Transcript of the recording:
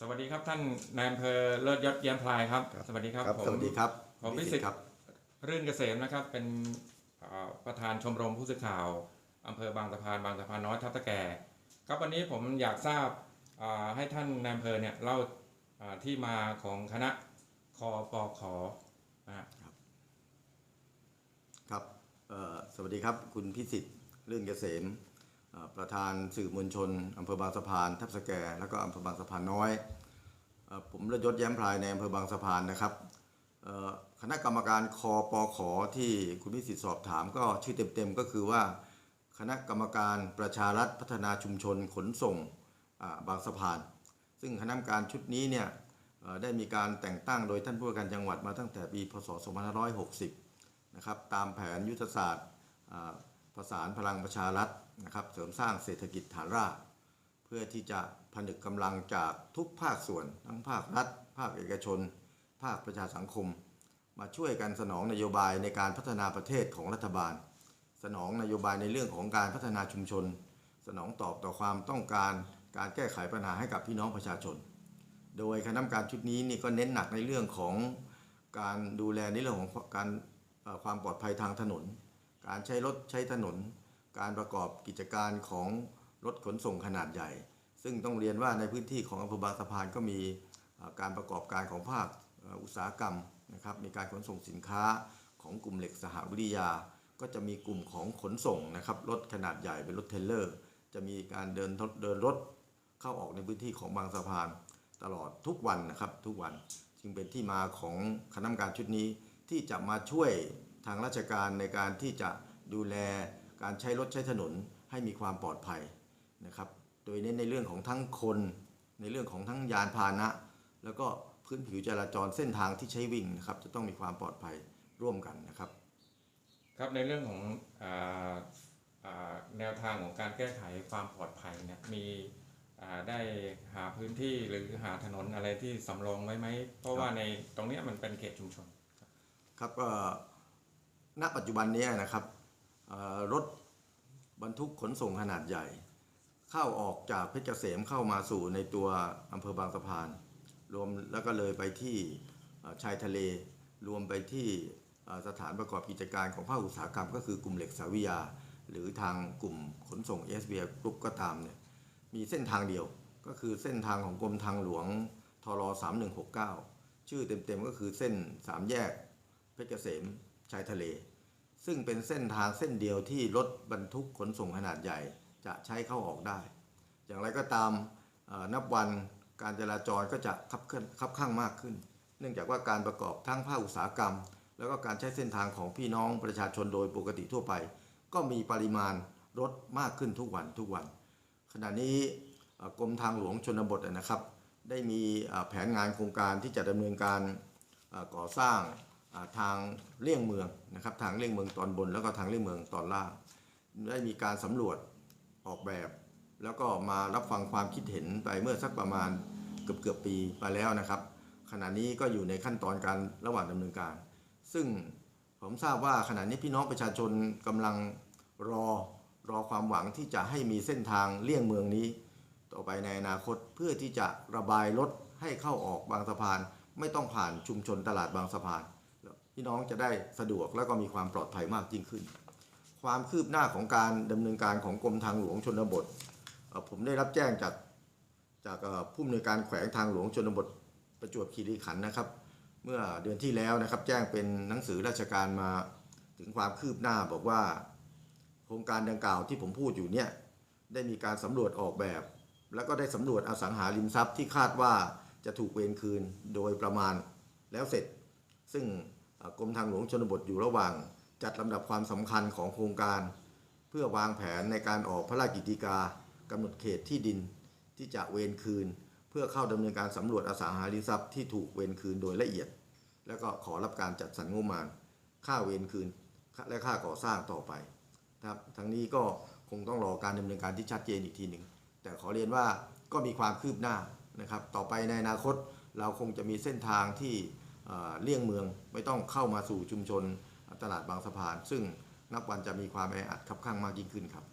สวัสดีครับท่านนายอำเภอเลิศยศเยี่ยมพลายครับ สวัสดีครับครับผมสวัสดีครับผมพิพิสิสิททธิ์ธิ์ครับรื่นเกษมนะครับ เป็นเอ่อประธานชมรมผู้สื่อข่าวอำเภอบางสะพานบางสะพานน้อยทับตะแก่ครับวันนี้ผมอยากทราบอ่าให้ท่านนายอำเภอเนี่ยเล่าอ่าที่มาของคณะคอปอขอนะฮะครับเอ่อสวัสดีครับคุณพิสิทธิ์ลื่นเกษมเอ่อ ประธานสื่อมวลชนอำเภอบางสะพานทับสแก แล้วก็อำเภอบางสะพานน้อย ผมระยศแย้มพลายในอำเภอบางสะพานนะครับคณะกรรมการคอปอขอที่คุณพิสิทธิ์สอบถามก็ชื่อเต็มๆก็คือว่า คณะกรรมการประชารัฐพัฒนาชุมชนขนส่งบางสะพาน ซึ่งคณะกรรมการชุดนี้เนี่ยได้มีการแต่งตั้งโดยท่านผู้ว่าการจังหวัดมาตั้งแต่ปีพศ 2560 นะครับตามแผนยุทธศาสตร์ ประสานพลังประชารัฐนะครับเสริมสร้างเศรษฐกิจฐานราก เพื่อที่จะผนึกกำลังจากทุกภาคส่วน ทั้งภาครัฐ ภาคเอกชน ภาคประชาสังคม มาช่วยกันสนองนโยบายในการพัฒนาประเทศของรัฐบาล สนองนโยบายในเรื่องของการพัฒนาชุมชน สนองตอบต่อความต้องการการแก้ไขปัญหาให้กับพี่น้องประชาชน โดยคณะกรรมการชุดนี้นี่ก็เน้นหนักในเรื่องของการดูแลในเรื่องของการความปลอดภัยทางถนน การใช้รถใช้ถนน การประกอบกิจการของรถขนส่งขนาดใหญ่ ซึ่งต้องเรียนว่าในพื้นที่ของอำเภอบางสะพานก็มีการประกอบการของภาคอุตสาหกรรมนะครับมีการขนส่งสินค้าของกลุ่มเหล็กสหวิทยา ก็จะมีกลุ่มของขนส่งนะครับรถขนาดใหญ่เป็นรถเทลเลอร์ จะมีการเดินรถเดินรถเข้าออกในพื้นที่ของบางสะพานตลอดทุกวันนะครับทุกวันจึงเป็นที่มาของคณะกรรมการชุดนี้ที่จะมาช่วย ทางราชการในการที่จะดูแลการใช้รถใช้ถนนให้มีความปลอดภัยนะครับ โดยเน้นในเรื่องของทั้งคน ในเรื่องของทั้งยานพาหนะ แล้วก็พื้นผิวจราจรเส้นทางที่ใช้วิ่งนะครับ จะต้องมีความปลอดภัยร่วมกันนะครับ ครับในเรื่องของอ่าอ่าแนวทางของการแก้ไขความปลอดภัยเนี่ยมีอ่าได้หาพื้นที่หรือหาถนนอะไรที่สำรองไว้ไหม เพราะว่าในตรงเนี้ยมันเป็นเขตชุมชน ครับก็ ณปัจจุบันนี้นะครับรถบรรทุกขนส่งขนาดใหญ่ เข้าออกจากเพชรเกษมเข้ามาสู่ในตัวอำเภอบางสะพาน รวมแล้วก็เลยไปที่ชายทะเล รวมไปที่สถานประกอบกิจการของภาคอุตสาหกรรม ก็คือกลุ่มเหล็กสาวิยา หรือทางกลุ่มขนส่ง s อ b กรุ๊ปก็ตามเนี่ยมีเส้นทางเดียวก็คือเส้นทางของกรมทางหลวงทร3169 ชื่อเต็มๆก็คือเส้นสามแยกเพชรเกษม ชายทะเล ซึ่งเป็นเส้นทางเส้นเดียวที่รถบรรทุกขนส่งขนาดใหญ่ จะใช้เข้าออกได้ อย่างไรก็ตามนับวันการจราจรก็จะคับเคลื่อนคับข้างมากขึ้น เนื่องจากว่าการประกอบทั้งภาคอุตสาหกรรม แล้วก็การใช้เส้นทางของพี่น้องประชาชนโดยปกติทั่วไป ก็มีปริมาณรถมากขึ้นทุกวันทุกวัน ขณะนี้กรมทางหลวงชนบทนะครับ ได้มีแผนงานโครงการที่จะดำเนินการก่อสร้าง ทางเลี่ยงเมืองนะครับทางเลี่ยงเมืองตอนบน แล้วก็ทางเลี่ยงเมืองตอนล่าง ได้มีการสำรวจออกแบบ แล้วก็มารับฟังความคิดเห็นไปเมื่อสักประมาณเกือบเกือบปีไปแล้วนะครับ ขณะนี้ก็อยู่ในขั้นตอนการระหว่างดำเนินการ ซึ่งผมทราบว่าขณะนี้พี่น้องประชาชนกำลังรอรอความหวังที่จะให้มีเส้นทางเลี่ยงเมืองนี้ ต่อไปในอนาคตเพื่อที่จะระบายรถให้เข้าออกบางสะพาน ไม่ต้องผ่านชุมชนตลาดบางสะพาน พี่น้องจะได้สะดวกแล้วก็มีความปลอดภัยมากยิ่งขึ้น ความคืบหน้าของการดำเนินการของกรมทางหลวงชนบท ผมได้รับแจ้งจากจากผู้อำนวยการแขวงทางหลวงชนบทประจวบคีรีขันธ์นะครับ เมื่อเดือนที่แล้วนะครับ แจ้งเป็นหนังสือราชการมาถึงความคืบหน้าบอกว่า โครงการดังกล่าวที่ผมพูดอยู่เนี่ยได้มีการสำรวจออกแบบ แล้วก็ได้สำรวจอสังหาริมทรัพย์ที่คาดว่าจะถูกเวรคืนโดยประมาณแล้วเสร็จ ซึ่ง กรมทางหลวงชนบทอยู่ระหว่าง จัดลำดับความสำคัญของโครงการ เพื่อวางแผนในการออกพระราชกิจกากำหนดเขตที่ดินที่จะเวรคืน เพื่อเข้าดำเนินการสำรวจอสังหาริมทรัพย์ที่ถูกเวรคืนโดยละเอียด แล้วก็ขอรับการจัดสรรงบประมาณ ค่าเวรคืนและค่าก่อสร้างต่อไปครับทั้งนี้ก็คงต้องรอการดำเนินการที่ชัดเจนอีกทีหนึ่งแต่ขอเรียนว่าก็มีความคืบหน้านะครับ ต่อไปในอนาคตเราคงจะมีเส้นทางที่ เลี่ยงเมืองไม่ต้องเข้ามาสู่ชุมชนตลาดบางสะพาน ซึ่งนับวันจะมีความแออัดคับข้างมากยิ่งขึ้นครับ